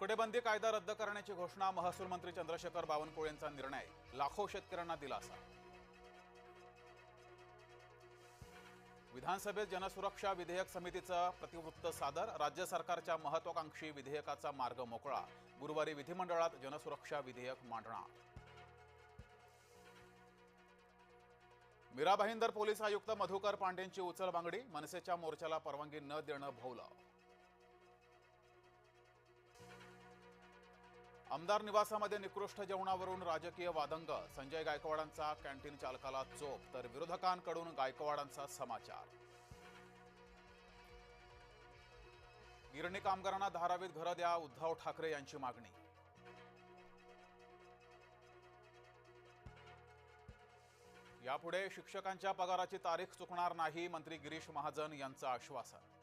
तुकडेबंदी कायदा रद्द करण्याची घोषणा महसूल मंत्री चंद्रशेखर बावनकुळेंचा निर्णय. लाखो शेतकऱ्यांना दिलासा. विधानसभेत जनसुरक्षा विधेयक समितीचं प्रतिवृत्त सादर राज्य सरकारच्या महत्वाकांक्षी विधेयकाचा मार्ग मोकळा. गुरुवारी विधिमंडळात जनसुरक्षा विधेयक मांडणार. मीरा भाईंदर पोलीस आयुक्त मधुकर पांडेंची उचलबांगडी मनसेच्या मोर्चाला परवानगी न देणं भोवलं. आमदार निवासामध्ये निकृष्ट जेवणावरून राजकीय वादंग. संजय गायकवाडांचा कॅन्टीन चालकाला चोप तर विरोधकांकडून गायकवाडांचा समाचार. गिरणी कामगारांना धारावीत घरं द्या उद्धव ठाकरे यांची मागणी. यापुढे शिक्षकांच्या पगाराची तारीख चुकणार नाही मंत्री गिरीश महाजन यांचं आश्वासन.